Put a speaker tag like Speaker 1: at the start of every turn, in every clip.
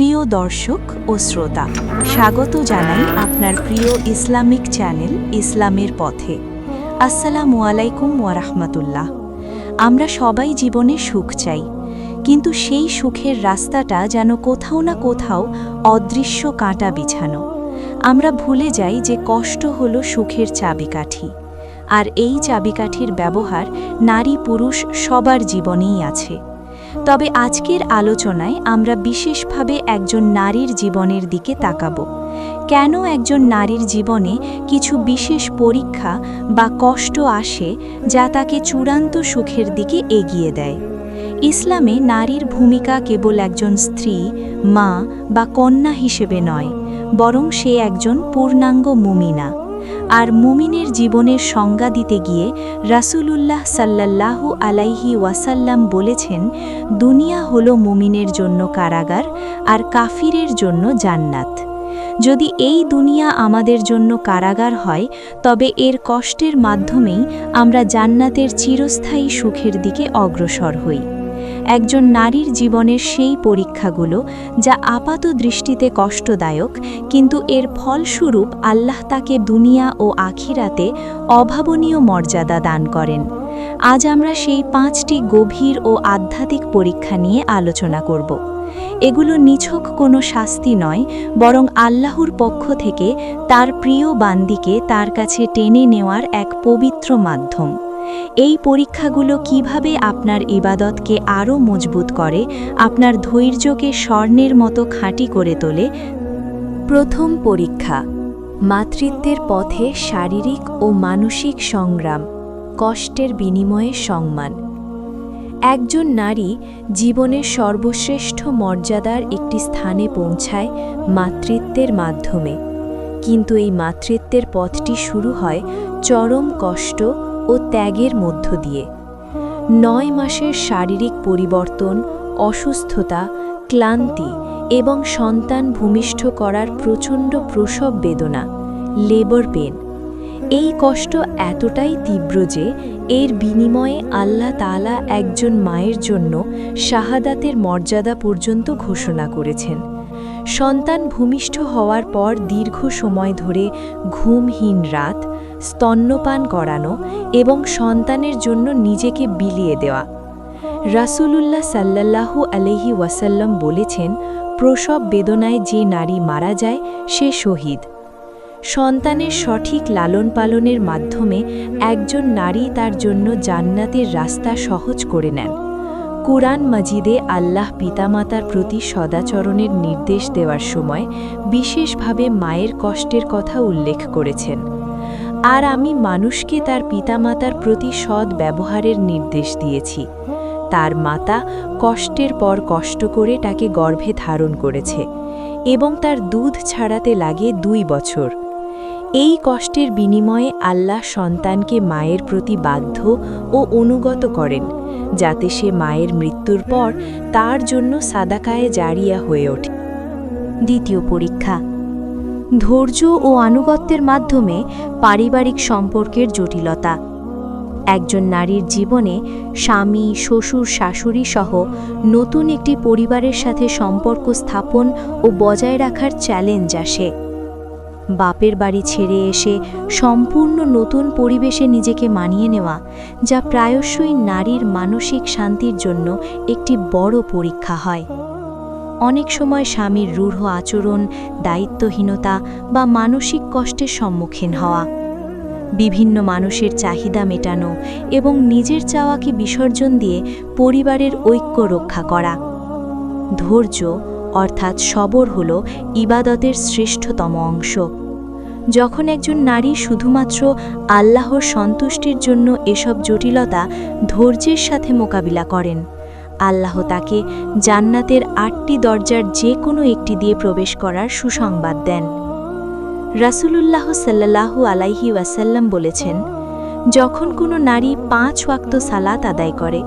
Speaker 1: প্রিয় দর্শক ও শ্রোতা, স্বাগত জানাই আপনার প্রিয় ইসলামিক চ্যানেল ইসলামের পথে। আসসালামু আলাইকুম ওয়ারাহমাতুল্লাহ আমরা সবাই জীবনে সুখ চাই, কিন্তু সেই সুখের রাস্তাটা যেন কোথাও না কোথাও অদৃশ্য কাঁটা বিছানো। আমরা ভুলে যাই যে কষ্ট হলো সুখের চাবিকাঠি, আর এই চাবিকাঠির ব্যবহার নারী পুরুষ সবার জীবনেই আছে। তবে আজকের আলোচনায় আমরা বিশেষভাবে একজন নারীর জীবনের দিকে তাকাব। কেন একজন নারীর জীবনে কিছু বিশেষ পরীক্ষা বা কষ্ট আসে যা তাকে চূড়ান্ত সুখের দিকে এগিয়ে দেয়? ইসলামে নারীর ভূমিকা কেবল একজন স্ত্রী, মা বা কন্যা হিসেবে নয়, বরং সে একজন পূর্ণাঙ্গ মুমিনা। আর মুমিনের জীবনের সংজ্ঞা দিতে গিয়ে রাসূলুল্লাহ সাল্লাল্লাহু আলাইহি ওয়াসাল্লাম বলেছেন, দুনিয়া হল মুমিনের জন্য কারাগার আর কাফিরের জন্য জান্নাত। যদি এই দুনিয়া আমাদের জন্য কারাগার হয়, তবে এর কষ্টের মাধ্যমেই আমরা জান্নাতের চিরস্থায়ী সুখের দিকে অগ্রসর হই। একজন নারীর জীবনের সেই পরীক্ষাগুলো যা আপাত দৃষ্টিতে কষ্টদায়ক, কিন্তু এর ফলস্বরূপ আল্লাহ তাকে দুনিয়া ও আখিরাতে অভাবনীয় মর্যাদা দান করেন। আজ আমরা সেই পাঁচটি গভীর ও আধ্যাত্মিক পরীক্ষা নিয়ে আলোচনা করব। এগুলো নিছক কোনো শাস্তি নয়, বরং আল্লাহর পক্ষ থেকে তার প্রিয় বান্দিকে তার কাছে টেনে নেওয়ার এক পবিত্র মাধ্যম। এই পরীক্ষাগুলো কীভাবে আপনার ইবাদতকে আরও মজবুত করে, আপনার ধৈর্যকে স্বর্ণের মতো খাঁটি করে তোলে? প্রথম পরীক্ষা, মাতৃত্বের পথে শারীরিক ও মানসিক সংগ্রাম, কষ্টের বিনিময়ে সম্মান। একজন নারী জীবনের সর্বশ্রেষ্ঠ মর্যাদার একটি স্থানে পৌঁছায় মাতৃত্বের মাধ্যমে। কিন্তু এই মাতৃত্বের পথটি শুরু হয় চরম কষ্ট ও ত্যাগের মধ্য দিয়ে। নয় মাসের শারীরিক পরিবর্তন, অসুস্থতা, ক্লান্তি এবং সন্তান ভূমিষ্ঠ করার প্রচণ্ড প্রসব বেদনা, লেবার পেন। এই কষ্ট এতটাই তীব্র যে এর বিনিময়ে আল্লাহ তালা একজন মায়ের জন্য শাহাদাতের মর্যাদা পর্যন্ত ঘোষণা করেছেন। সন্তান ভূমিষ্ঠ হওয়ার পর দীর্ঘ সময় ধরে ঘুমহীন রাত স্তন্যপান করানো এবং সন্তানের জন্য নিজেকে বিলিয়ে দেওয়া। রাসূলুল্লাহ সাল্লাল্লাহু আলহি ওয়াসাল্লাম বলেছেন, প্রসব বেদনায় যে নারী মারা যায়, সে শহীদ। সন্তানের সঠিক লালন পালনের মাধ্যমে একজন নারী তার জন্য জান্নাতের রাস্তা সহজ করে নেন। কুরআন মাজিদে আল্লাহ পিতামাতার প্রতি সদাচরণের নির্দেশ দেওয়ার সময় বিশেষভাবে মায়ের কষ্টের কথা উল্লেখ করেছেন। আর আমি মানুষকে তার পিতামাতার প্রতি সৎ ব্যবহারের নির্দেশ দিয়েছি। তার মাতা কষ্টের পর কষ্ট করে তাকে গর্ভে ধারণ করেছে এবং তার দুধ ছাড়াতে লাগে দুই বছর। এই কষ্টের বিনিময়ে আল্লাহ সন্তানকে মায়ের প্রতি বাধ্য ও অনুগত করেন, যাতে সে মায়ের মৃত্যুর পর তার জন্য সাদাকায়ে জারিয়া হয়ে ওঠে। দ্বিতীয় পরীক্ষা ধৈর্য ও আনুগত্যের মাধ্যমে পারিবারিক সম্পর্কের জটিলতা। একজন নারীর জীবনে স্বামী, শ্বশুর, শাশুড়ি সহ নতুন একটি পরিবারের সাথে সম্পর্ক স্থাপন ও বজায় রাখার চ্যালেঞ্জ আসে। বাপের বাড়ি ছেড়ে এসে সম্পূর্ণ নতুন পরিবেশে নিজেকে মানিয়ে নেওয়া, যা প্রায়শই নারীর মানসিক শান্তির জন্য একটি বড় পরীক্ষা হয়। অনেক সময় স্বামীর রূঢ় আচরণ, দায়িত্বহীনতা বা মানসিক কষ্টের সম্মুখীন হওয়া। বিভিন্ন মানুষের চাহিদা মেটানো এবং নিজের চাওয়াকে বিসর্জন দিয়ে পরিবারের ঐক্য রক্ষা করা। ধৈর্য, অর্থাৎ সবর হল ইবাদতের শ্রেষ্ঠতম অংশ। যখন একজন নারী শুধুমাত্র আল্লাহর সন্তুষ্টির জন্য এসব জটিলতা ধৈর্যের সাথে মোকাবিলা করেন আল্লাহ তাকে জান্নাতের আটটি দরজার যে কোনো একটি দিয়ে প্রবেশ করার সুসংবাদ দেন। রাসূলুল্লাহ সাল্লাল্লাহু আলাইহি ওয়াসাল্লাম বলেছেন, যখন কোনো নারী পাঁচ ওয়াক্ত সালাত আদায় করে,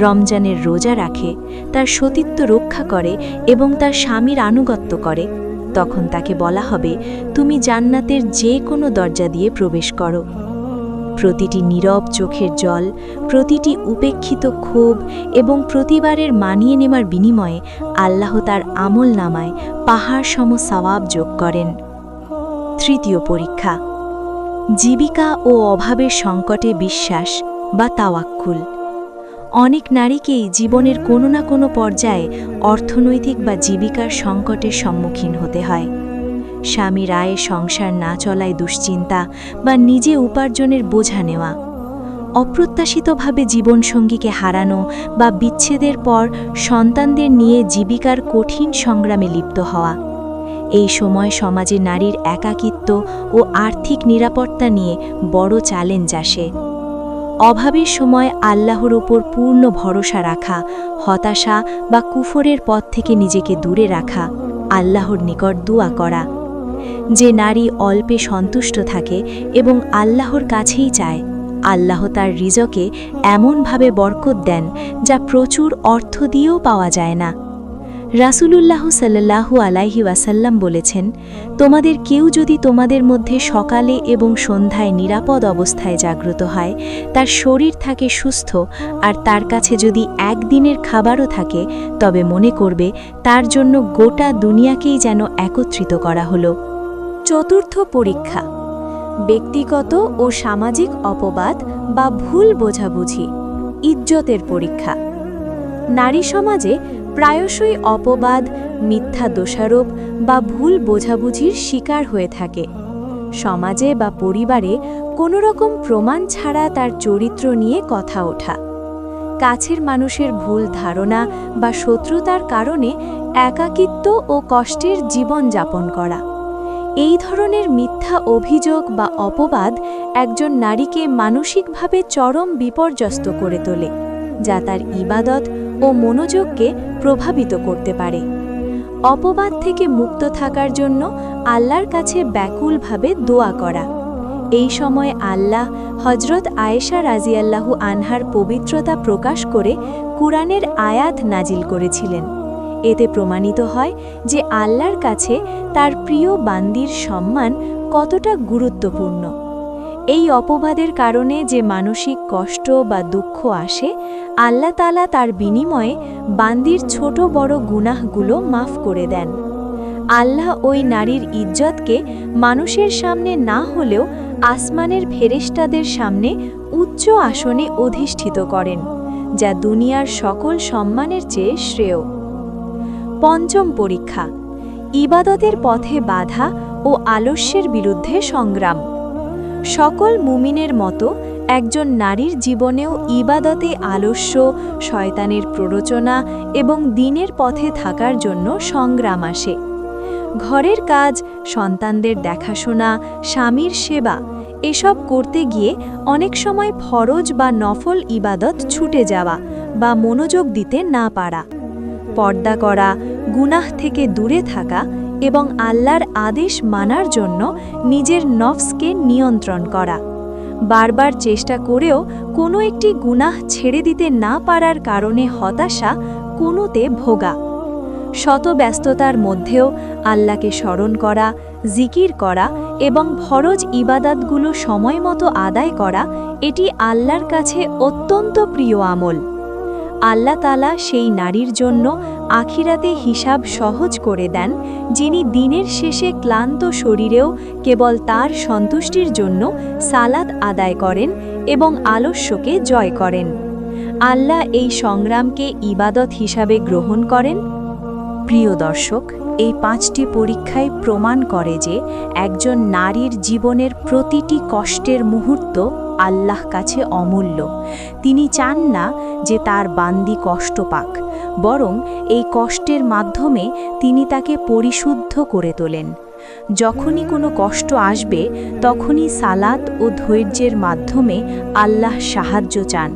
Speaker 1: রমজানের রোজা রাখে, তার সতীত্ব রক্ষা করে এবং তার স্বামীর আনুগত্য করে, তখন তাকে বলা হবে, তুমি জান্নাতের যে কোনো দরজা দিয়ে প্রবেশ করো। প্রতিটি নীরব চোখের জল, প্রতিটি উপেক্ষিত ক্ষোভ এবং প্রতিবারের মানিয়ে নেওয়ার বিনিময়ে আল্লাহ তার আমল নামায় পাহাড় সম সওয়াব যোগ করেন। তৃতীয় পরীক্ষা, জীবিকা ও অভাবের সংকটে বিশ্বাস বা তাওয়াক্কুল। অনেক নারীকেই জীবনের কোনো না কোনো পর্যায়ে অর্থনৈতিক বা জীবিকার সংকটের সম্মুখীন হতে হয়। স্বামীর আয়ে সংসার না চলায় দুশ্চিন্তা বা নিজে উপার্জনের বোঝা নেওয়া, অপ্রত্যাশিতভাবে জীবনসঙ্গীকে হারানো বা বিচ্ছেদের পর সন্তানদের নিয়ে জীবিকার কঠিন সংগ্রামে লিপ্ত হওয়া, এই সময় সমাজে নারীর একাকিত্ব ও আর্থিক নিরাপত্তা নিয়ে বড় চ্যালেঞ্জ আসে। অভাবের সময় আল্লাহর ওপর পূর্ণ ভরসা রাখা, হতাশা বা কুফরের পথ থেকে নিজেকে দূরে রাখা, আল্লাহর নিকট দোয়া করা। যে নারী অল্পে সন্তুষ্ট থাকে এবং আল্লাহর কাছেই চায়, আল্লাহ তার রিজকে এমনভাবে বরকত দেন যা প্রচুর অর্থ দিয়েও পাওয়া যায় না। রাসূলুল্লাহ সাল্লাল্লাহু আলাইহি ওয়াসাল্লাম বলেছেন, তোমাদের কেউ যদি তোমাদের মধ্যে সকালে এবং সন্ধ্যায় নিরাপদ অবস্থায় জাগ্রত হয়, তার শরীর থাকে সুস্থ, আর তার কাছে যদি একদিনের খাবারও থাকে, তবে মনে করবে তার জন্য গোটা দুনিয়াকেই যেন একত্রিত করা হলো। চতুর্থ পরীক্ষা। ব্যক্তিগত ও সামাজিক অপবাদ বা ভুল বোঝাবুঝি, ইজ্জতের পরীক্ষা। নারী সমাজে প্রায়শই অপবাদ, মিথ্যা দোষারোপ বা ভুল বোঝাবুঝির শিকার হয়ে থাকে। সমাজে বা পরিবারে কোনো রকম প্রমাণ ছাড়া তার চরিত্র নিয়ে কথা ওঠা। কাছের মানুষের ভুল ধারণা বা শত্রুতার কারণে একাকিত্ব ও কষ্টের জীবন যাপন করা। এই ধরনের মিথ্যা অভিযোগ বা অপবাদ একজন নারীকে মানসিকভাবে চরম বিপর্যস্ত করে তোলে, যা তার ইবাদত ও মনোযোগকে প্রভাবিত করতে পারে। অপবাদ থেকে মুক্ত থাকার জন্য আল্লাহর কাছে ব্যাকুলভাবে দোয়া করা। এই সময় আল্লাহ হজরত আয়েশা রাজিয়াল্লাহু আনহার পবিত্রতা প্রকাশ করে কুরআনের আয়াত নাজিল করেছিলেন। এতে প্রমাণিত হয় যে আল্লাহর কাছে তার প্রিয় বান্দির সম্মান কতটা গুরুত্বপূর্ণ। এই অপবাদের কারণে যে মানসিক কষ্ট বা দুঃখ আসে, আল্লাহ তালা তার বিনিময়ে বান্দির ছোট বড় গুনাহগুলো মাফ করে দেন। আল্লাহ ওই নারীর ইজ্জতকে মানুষের সামনে না হলেও আসমানের ফেরেশতাদের সামনে উচ্চ আসনে অধিষ্ঠিত করেন, যা দুনিয়ার সকল সম্মানের চেয়ে শ্রেয়। পঞ্চম পরীক্ষা, ইবাদতের পথে বাধা ও আলস্যের বিরুদ্ধে সংগ্রাম। সকল মুমিনের মতো একজন নারীর জীবনেও ইবাদতে আলস্য, শয়তানের প্ররোচনা এবং দিনের পথে থাকার জন্য সংগ্রাম আসে। ঘরের কাজ, সন্তানদের দেখাশোনা, স্বামীর সেবা, এসব করতে গিয়ে অনেক সময় ফরজ বা নফল ইবাদত ছুটে যাওয়া বা মনোযোগ দিতে না পারা। পর্দা করা, গুনাহ থেকে দূরে থাকা এবং আল্লাহর আদেশ মানার জন্য নিজের নফসকে নিয়ন্ত্রণ করা। বারবার চেষ্টা করেও কোনো একটি গুনাহ ছেড়ে দিতে না পারার কারণে হতাশা কোনোতে ভোগা। শত ব্যস্ততার মধ্যেও আল্লাহকে স্মরণ করা, জিকির করা এবং ফরজ ইবাদাতগুলো সময়মতো আদায় করা, এটি আল্লাহর কাছে অত্যন্ত প্রিয় আমল। আল্লাহ তালা সেই নারীর জন্য আখিরাতে হিসাব সহজ করে দেন, যিনি দিনের শেষে ক্লান্ত শরীরেও কেবল তার সন্তুষ্টির জন্য সালাদ আদায় করেন এবং আলস্যকে জয় করেন। আল্লাহ এই সংগ্রামকে ইবাদত হিসাবে গ্রহণ করেন। প্রিয় দর্শক, এই পাঁচটি পরীক্ষায় প্রমাণ করে যে একজন নারীর জীবনের প্রতিটি কষ্টের মুহূর্ত আল্লাহ কাছে অমূল্য। তিনি চান না যে তার বান্দি কষ্ট পাক, বরং এই কষ্টের মাধ্যমে তিনি তাকে পরিশুদ্ধ করে তোলেন। যখনই কোনো কষ্ট আসবে, তখনই সালাত ও ধৈর্যের মাধ্যমে আল্লাহ সাহায্য চান।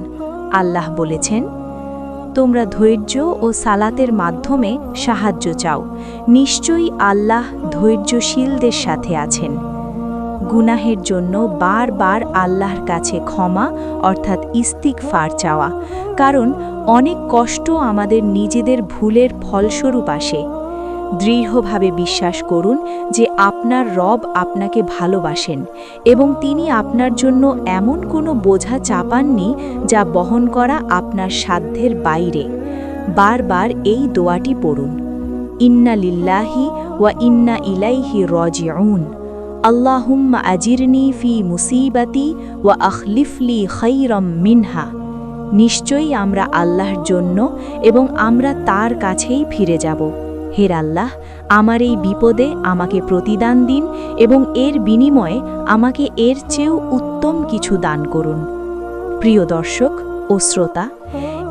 Speaker 1: আল্লাহ বলেছেন, তোমরা ধৈর্য ও সালাতের মাধ্যমে সাহায্য চাও। নিশ্চয়ই আল্লাহ ধৈর্যশীলদের সাথে আছেন। গুনাহের জন্য বারবার আল্লাহর কাছে ক্ষমা, অর্থাৎ ইস্তিকফার চাওয়া। কারণ অনেক কষ্ট আমাদের নিজেদের ভুলের ফলস্বরূপ আসে। দৃঢ়ভাবে বিশ্বাস করুন যে আপনার রব আপনাকে ভালোবাসেন এবং তিনি আপনার জন্য এমন কোনো বোঝা চাপাননি যা বহন করা আপনার সাধ্যের বাইরে। বারবার এই দোয়াটি পড়ুন। ইন্না লিল্লাহি ওয়া ইন্না ইলাইহি রজিউন। আল্লাহুম্মা আজিরনি ফি মুসিবাতি ওয়া আখলিফলি খৈরম মিনহা। নিশ্চয়ই আমরা আল্লাহর জন্য এবং আমরা তার কাছেই ফিরে যাব। হের আল্লাহ, আমার এই বিপদে আমাকে প্রতিদান দিন এবং এর বিনিময়ে আমাকে এর চেয়েও উত্তম কিছু দান করুন। প্রিয় দর্শক ও শ্রোতা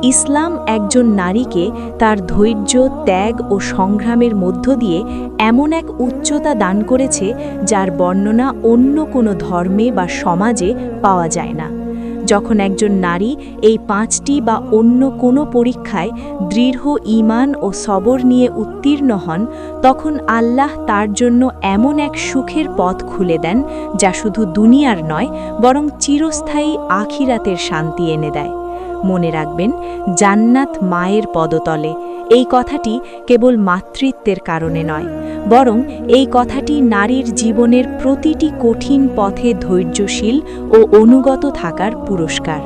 Speaker 1: ইসলাম একজন নারীকে তার ধৈর্য, ত্যাগ ও সংগ্রামের মধ্য দিয়ে এমন এক উচ্চতা দান করেছে যার বর্ণনা অন্য কোনো ধর্মে বা সমাজে পাওয়া যায় না। যখন একজন নারী এই পাঁচটি বা অন্য কোনো পরীক্ষায় দৃঢ় ঈমান ও সবর নিয়ে উত্তীর্ণ হন, তখন আল্লাহ তার জন্য এমন এক সুখের পথ খুলে দেন যা শুধু দুনিয়ার নয়, বরং চিরস্থায়ী আখিরাতের শান্তি এনে দেয়। মনে রাখবেন, জান্নাত মায়ের পদতলে। এই কথাটি কেবল মাতৃত্বের কারণে নয়, বরং এই কথাটি নারীর জীবনের প্রতিটি কঠিন পথে ধৈর্যশীল ও অনুগত থাকার পুরস্কার।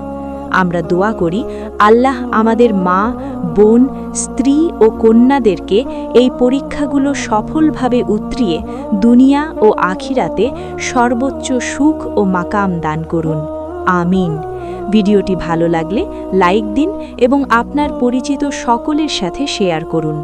Speaker 1: আমরা দোয়া করি, আল্লাহ আমাদের মা, বোন, স্ত্রী ও কন্যাদেরকে এই পরীক্ষাগুলো সফলভাবে উতরিয়ে দুনিয়া ও আখিরাতে সর্বোচ্চ সুখ ও মাকাম দান করুন। আমিন। ভিডিওটি ভালো লাগলে লাইক দিন এবং আপনার পরিচিত সকলের সাথে শেয়ার করুন।